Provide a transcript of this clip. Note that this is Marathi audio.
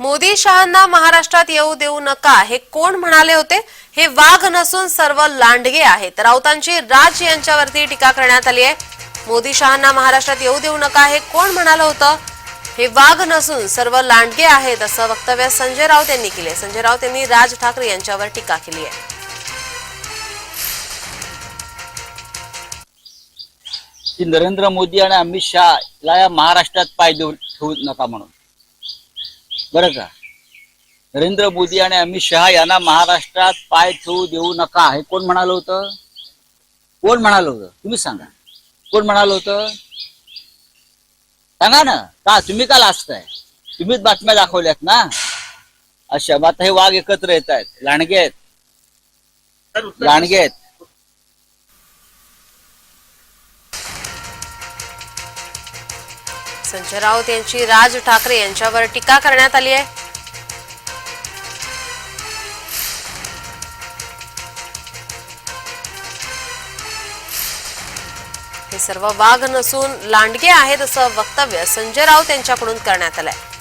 मोदी शहांना महाराष्ट्रात येऊ देऊ नका हे कोण म्हणाले होते? हे वाघ नसून सर्व लांडगे आहेत. राऊतांची राज यांच्यावरती टीका करण्यात आली आहे. मोदी शहांना महाराष्ट्रात येऊ देऊ नका हे कोण म्हणालं होतं? हे वाघ नसून सर्व लांडगे आहेत असं वक्तव्य संजय राऊत यांनी केले संजय राऊत यांनी राज ठाकरे यांच्यावर टीका केली आहे. की नरेंद्र मोदी आणि अमित शहा या महाराष्ट्रात पाय देऊ ठेवू नका म्हणून. बरं का? नरेंद्र मोदी आणि अमित शहा यांना महाराष्ट्रात पाय ठेवू देऊ नका हे कोण म्हणालं होतं? कोण म्हणालं होतं? तुम्ही सांगा. कोण म्हणालं होतं? सांगा ना. का? तुम्ही का लाचताय तुम्हीच बातम्या दाखवल्यात ना. अशा मग आता हे वाघ एकत्र येत आहेत लांडगे आहेत. लांडगे आहेत. संजय राऊत यांची राज ठाकरे यांच्यावर टीका करण्यात आली आहे. हे सर्व वाघ नसून लांडगे आहेत असं वक्तव्य संजय राऊत यांच्याकडून करण्यात आलंय.